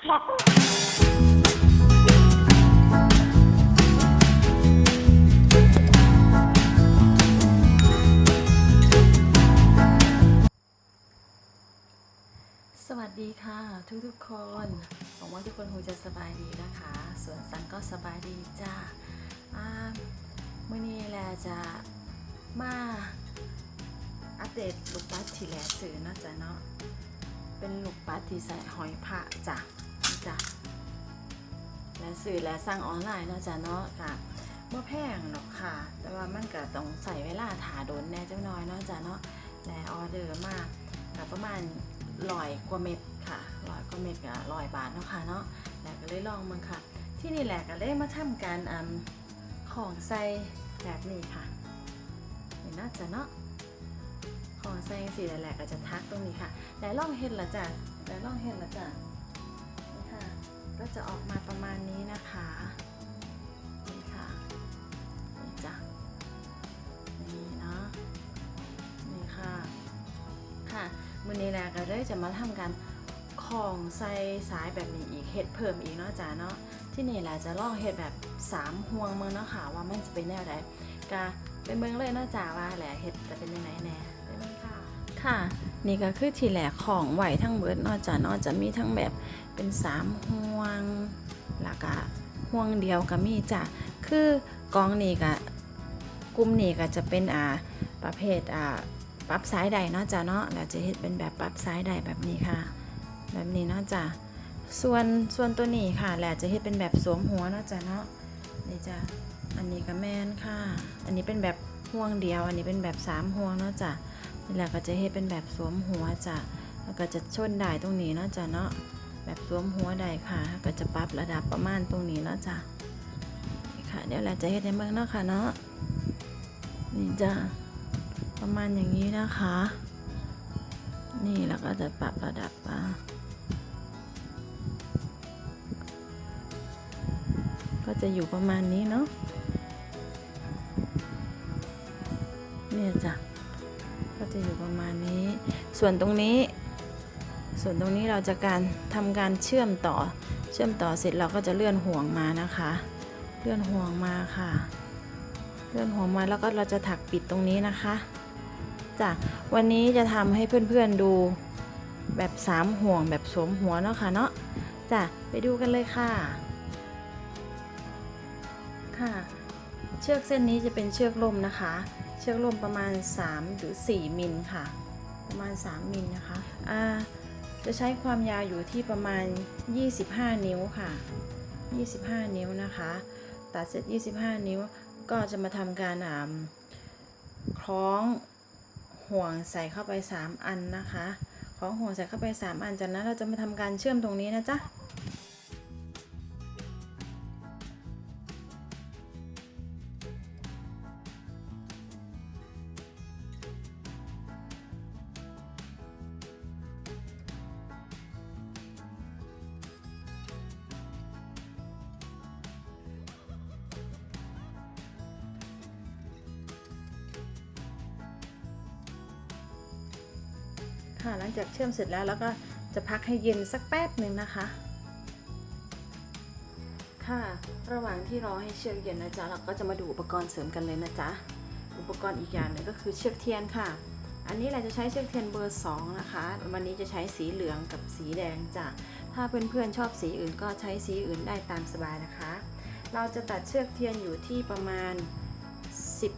สวัสดีค่ะทุกทุกๆคนหวังว่าทุกคนคงจะสบายดีนะคะ ส่วนสันก็สบายดีจ้าอ่ามื่อนี้แหละจะมาอัปเดตลูกปัดที่แหลสื่อนะจ้ะเนาะเป็นลูกปัดที่ใส่หอยพระจ้ะ จ้ะแหลสื่อแหลสั่งออนไลน์เนาะจ้ะเนาะค่ะเ่แพงหรอกค่ะ แต่ว่ามันก็ต้องใส่เวลาถาโดนแน่เจังน้อยเนาะจ้ะเนาะแหลออเดอร์มากกับประมาณลอยกว่าเม็ดค่ะลอยกว่าเม็ดกับลอยบาทเนาะค่ะเนาะแล้วก็เลยลองมันค่ะ ที่นี่แหละก็เลยมาทำการอำของใส่แบบนี้ค่ะเห็นน่าจะเนาะของใส่สีแหละก็จะทักตรงนี้ค่ะแต่ลองเห็นละจ้ะแต่ลองเห็นละจ้ะ ก็จะออกมาประมาณนี้นะคะนี่ค่ะนี่จ้ะนี่เนาะนี่ค่ะค่ะมือนี้แหละก็เลยจะมาทำการของใส่สายแบบนี้อีกเห็ดเพิ่มอีกเนาะจ้าเนาะที่นี่แหละจะลองเห็ดแบบ3ห่วงเมืองเนาะค่ะว่ามันจะเป็นแนวใดก็เป็นเมืองเลยเนาะจ้าว่าแหละเห็ดจะเป็นยังไงแน่ ค่ะ นี่ก็คือทีแหลกของไหวทั้งเบิดเนาะจ้าเนาะจะมีทั้งแบบเป็น3ห่วงแล้วก็ห่วงเดียวก็มีจ้ะคือกองนี่ก็กลุ่มนี่ก็จะเป็นอ่าประเภทอ่าปรับซ้ายใดเนาะจ้ะเนาะเราจะเห็นเป็นแบบปรับซ้ายใดแบบนี้ค่ะ แบบนี้เนาะจ้ะส่วนส่วนตัวนี้ค่ะแหละจะเห็นเป็นแบบสวมหัวเนาะจ้ะเนาะนี่จ้ะอันนี้ก็แม่นค่ะ อันนี้เป็นแบบห่วงเดียว อันนี้เป็นแบบสามห่วงเนาะจ้ะ นี่แหละก็จะเห็นเป็นแบบสวมหัวจ้ะแล้วก็จะชนได้ตรงนี้เนาะจ้ะเนาะแบบสวมหัวได้ค่ะ ก็จะปรับระดับประมาณตรงนี้เนาะจ้ะนี่ค่ะ เดี๋ยวเราจะเห็นในเมืองเนาะค่ะเนาะนี่จ้ะประมาณอย่างนี้นะคะ นี่แล้วก็จะปรับระดับมาก็จะอยู่ประมาณนี้เนาะเนี่ยจ้ะ ส่วนตรงนี้ ส่วนตรงนี้เราจะการทำการเชื่อมต่อ เชื่อมต่อเสร็จเราก็จะเลื่อนห่วงมานะคะ เลื่อนห่วงมาค่ะ เลื่อนห่วงมาแล้วก็เราจะถักปิดตรงนี้นะคะจ้ะวันนี้จะทำให้เพื่อนๆดูแบบสามห่วงแบบสวมหัวเนาะค่ะเนาะจ้ะไปดูกันเลยค่ะ ค่ะ เชือกเส้นนี้จะเป็นเชือกล่มนะคะ เชือกล่มประมาณ 3 หรือ 4 มิลค่ะ ประมาณ 3 มิลนะคะอ่าจะใช้ความยาวอยู่ที่ประมาณ 25 นิ้วค่ะ 25 นิ้วนะคะ ตัดเสร็จ 25 นิ้วก็จะมาทำการอ่าคล้องห่วงใส่เข้าไป 3 อันนะคะ คล้องห่วงใส่เข้าไป 3 อัน จากนั้นเราจะมาทำการเชื่อมตรงนี้นะจ๊ะ ค่ะหลังจากเชื่อมเสร็จแล้วแล้วก็จะพักให้เย็นสักแป๊บหนึ่งนะคะ ค่ะระหว่างที่รอให้เชือกเย็นนะจ๊ะเราก็จะมาดูอุปกรณ์เสริมกันเลยนะจ๊ะอุปกรณ์อีกอย่างหนึ่งก็คือเชือกเทียนค่ะ อันนี้เราจะใช้เชือกเทียนเบอร์ 2 นะคะ วันนี้จะใช้สีเหลืองกับสีแดงจ้ะถ้าเพื่อนๆชอบสีอื่นก็ใช้สีอื่นได้ตามสบายนะคะ เราจะตัดเชือกเทียนอยู่ที่ประมาณ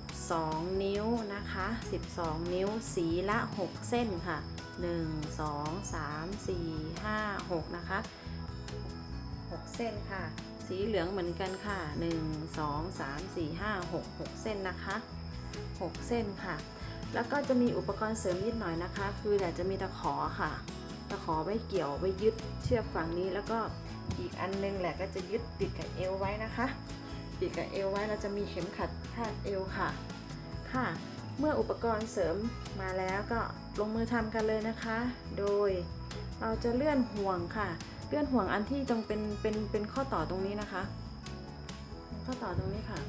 12 นิ้วนะคะ 12 นิ้วสีละ 6 เส้นค่ะ 1 2 3 4 5 6 นะคะ 6 เส้นค่ะ สีเหลืองเหมือนกันค่ะ 1 2 3 4 5 6 6 เส้นนะคะ 6 เส้นค่ะ แล้วก็จะมีอุปกรณ์เสริมนิดหน่อยนะคะ คือเดี๋ยวจะมีตะขอค่ะ ตะขอไว้เกี่ยวไว้ยึดเชือกฝั่งนี้ แล้วก็อีกอันนึงแหละก็จะยึดติดกับเอวไว้นะคะ ติดกับเอวไว้เราจะมีเข็มขัดคาดเอวค่ะ ค่ะ เมื่ออุปกรณ์เสริมมาแล้วก็ลงมือทำกันเลยนะคะ โดยเราจะเลื่อนห่วงค่ะ เลื่อนห่วงอันที่ตรงเป็นเป็นเป็นข้อต่อตรงนี้นะคะ ข้อต่อตรงนี้ค่ะ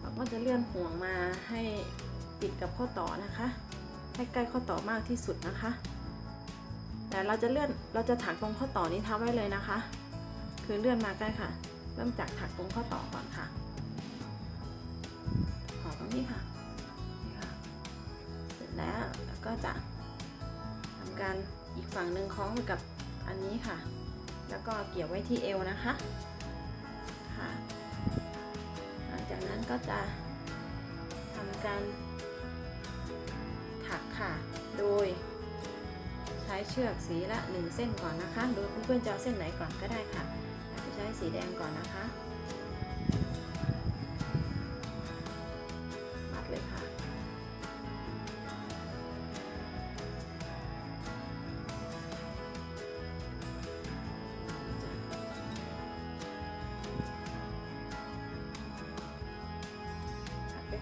เราก็จะเลื่อนห่วงมาให้ติดกับข้อต่อนะคะ ให้ใกล้ข้อต่อมากที่สุดนะคะ แต่เราจะเลื่อนเราจะถักตรงข้อต่อนี้ทับไว้เลยนะคะ คือเลื่อนมาใกล้ค่ะ เริ่มจากถักตรงข้อต่อก่อนค่ะ ขอตรงนี้ค่ะ แล้วแล้วก็จะทำการอีกฝั่งหนึ่งคล้องไปกับอันนี้ค่ะ แล้วก็เกี่ยวไว้ที่เอวนะคะค่ะหลังจากนั้นก็จะทำการถักค่ะ โดยใช้เชือกสีละหนึ่งเส้นก่อนนะคะ โดยเพื่อนๆจะเอาเส้นไหนก่อนก็ได้ค่ะจะใช้สีแดงก่อนนะคะ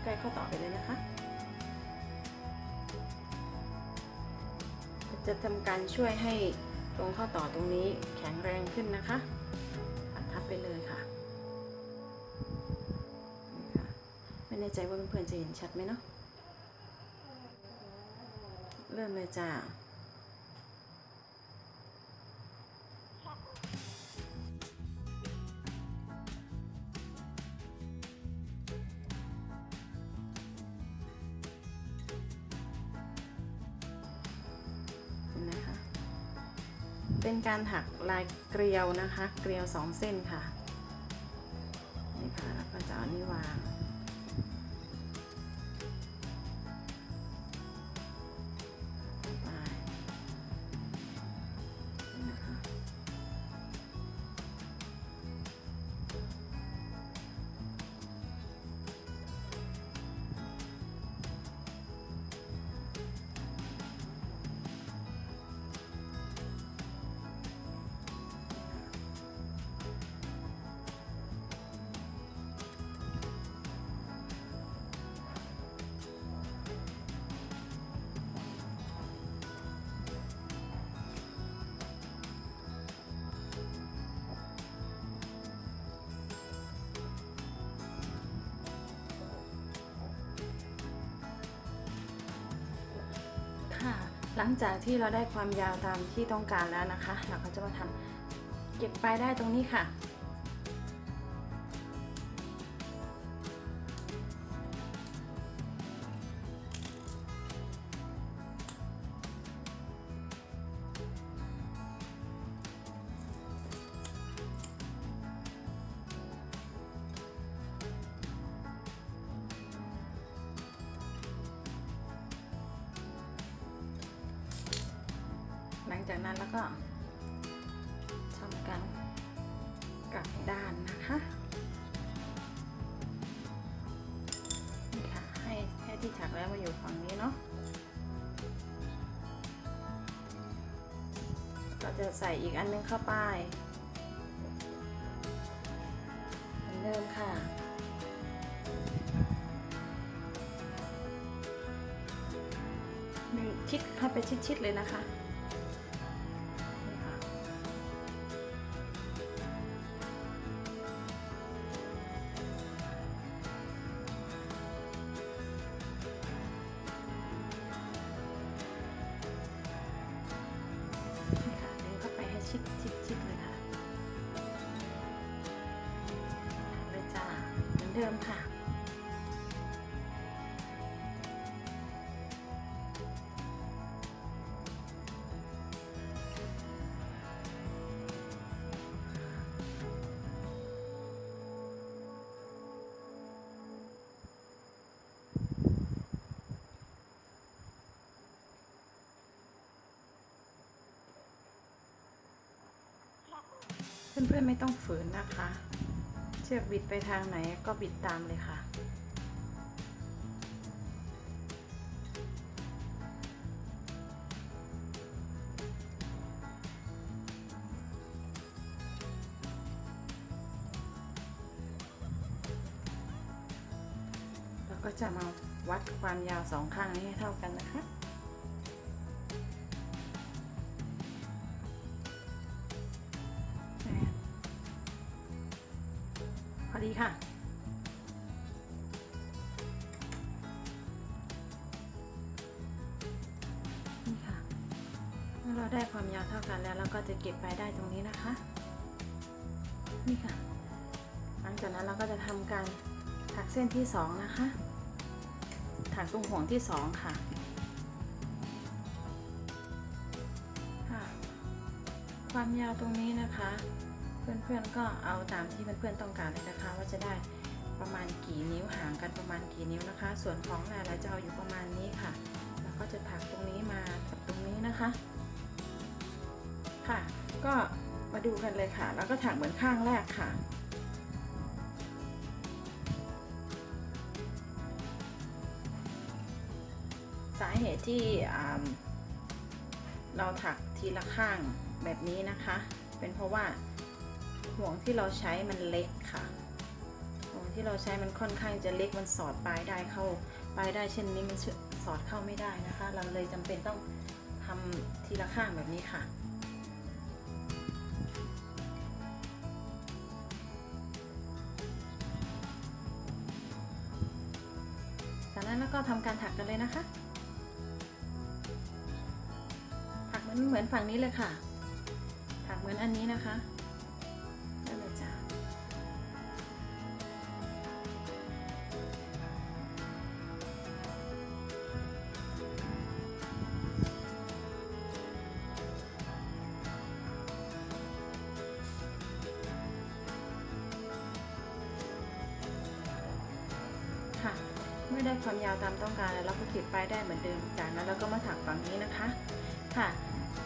ใกล้ๆเข้าต่อไปเลยนะคะ จะทำการช่วยให้ตรงข้อต่อตรงนี้แข็งแรงขึ้นนะคะอัดทับไปเลยค่ะนี่ค่ะไม่แน่ใจว่าเพื่อนๆจะเห็นชัดไหมเนาะเริ่มเลยจ้า เป็นการถักลายเกลียวนะคะ เกลียวสองเส้นค่ะ นี่ค่ะแล้วก็จะเอานี่วาง หลังจากที่เราได้ความยาวตามที่ต้องการแล้วนะคะ เราก็จะมาทำเก็บปลายได้ตรงนี้ค่ะ จากนั้นแล้วก็ทำการกลับด้านนะคะนี่ค่ะให้ให้ที่ถักแล้วมาอยู่ฝั่งนี้เนาะก็จะใส่อีกอันนึงเข้าไปเหมือนเดิมค่ะดึงชิดเข้าไปชิดๆเลยนะคะ เพื่อนๆไม่ต้องฝืนนะคะ เชือกบิดไปทางไหนก็บิดตามเลยค่ะ แล้วก็จะมาวัดความยาวสองข้างนี้ให้เท่ากันนะคะ อดีค่ะ นี่ค่ะแล้วเราเราได้ความยาวเท่ากันแล้วเราก็จะเก็บไปได้ตรงนี้นะคะ นี่ค่ะ หลังจากนั้นเราก็จะทำการถักเส้นที่สองนะคะ ถักตรงห่วงที่สองค่ะความยาวตรงนี้นะคะ พื่อนๆก็เอาตามที่เพื่อนๆต้องการเลยนะคะ ว่าจะได้ประมาณกี่นิ้วห่างกันประมาณกี่นิ้วนะคะ ส่วนของแหนเราจะเอาอยู่ประมาณนี้ค่ะ แล้วก็จะถักตรงนี้มาถักตรงนี้นะคะ ค่ะ ก็มาดูกันเลยค่ะ แล้วก็ถักเหมือนข้างแรกค่ะสาเหตุที่เราถักทีละข้างแบบนี้นะคะ เป็นเพราะว่า ห่วงที่เราใช้มันเล็กค่ะ ห่วงที่เราใช้มันค่อนข้างจะเล็กมันสอดปลายได้เข้าปลายได้เช่นนี้มันสอดเข้าไม่ได้นะคะ เราเลยจำเป็นต้องทำทีละข้างแบบนี้ค่ะจากนั้นแล้วก็ทำการถักกันเลยนะคะ ถักเหมือนเหมือนฝั่งนี้เลยค่ะ ถักเหมือนอันนี้นะคะ ค่ะ เมื่อได้ความยาวตามต้องการแล้วเราก็เก็บปลายได้เหมือนเดิม จากนั้นเราก็มาถักฝั่งนี้นะคะค่ะ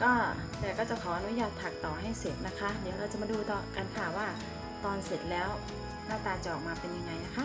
ก็แต่ก็จะขออนุญาตถักต่อให้เสร็จนะคะ เดี๋ยวเราจะมาดูต่อกันค่ะว่า ตอนเสร็จแล้วหน้าตาจะออกมาเป็นยังไงนะคะ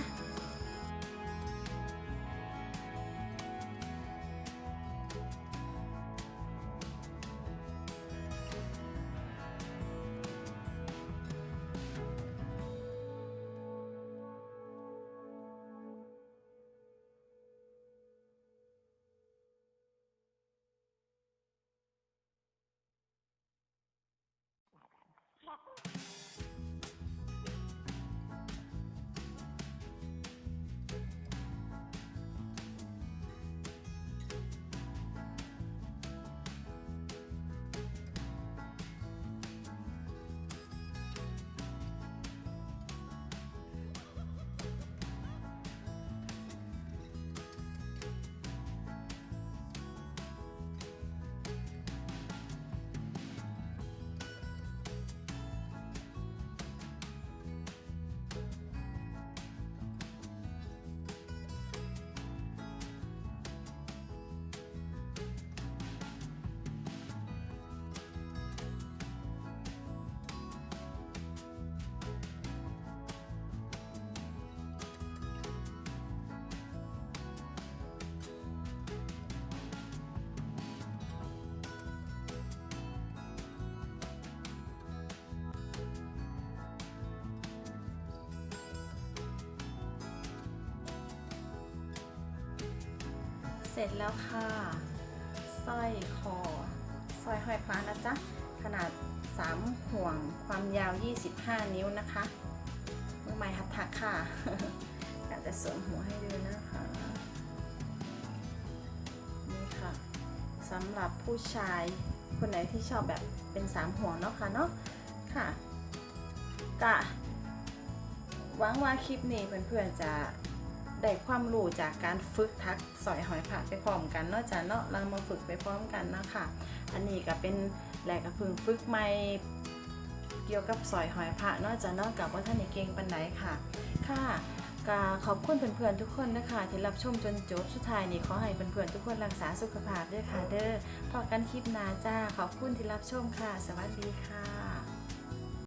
ร็จแล้วค่ะสร้อยคอสร้อยห้อยพระนะจ๊ะ ขนาด 3 ห่วงความยาว 25 นิ้วนะคะมือใหม่หัดถักค่ะอยากจะสวมหัวให้ดูนะคะ นี่ค่ะสำหรับผู้ชายคนไหนที่ชอบแบบเป็น 3 ห่วงเนาะค่ะเนาะค่ะกะหวังว่าคลิปนี้เพื่อนๆจะ ได้ความรู้จากการฝึกทักสอยหอยผักไปพร้อมกันนาะจ้ะเนาะเรามาฝึกไปพร้อมกันนะค่ะอันนี้ก็เป็นแหลกกระพึงฝึกใหม่เกี่ยวกับสอยหอยผักนาะจ้ะเนาะกับว่าท่านในเก่งปันไหนค่ะ ค่ะก็ขอบคุณเพื่อนๆทุกคนนะคะที่รับชมจนจบสุดท้ายนี้ขอให้เพื่อนๆทุกคนรักษาสุขภาพด้วยค่ะเด้อพอกันคลิปหน้าจ้าขอบคุณที่รับชมค่ะ สวัสดีค่ะ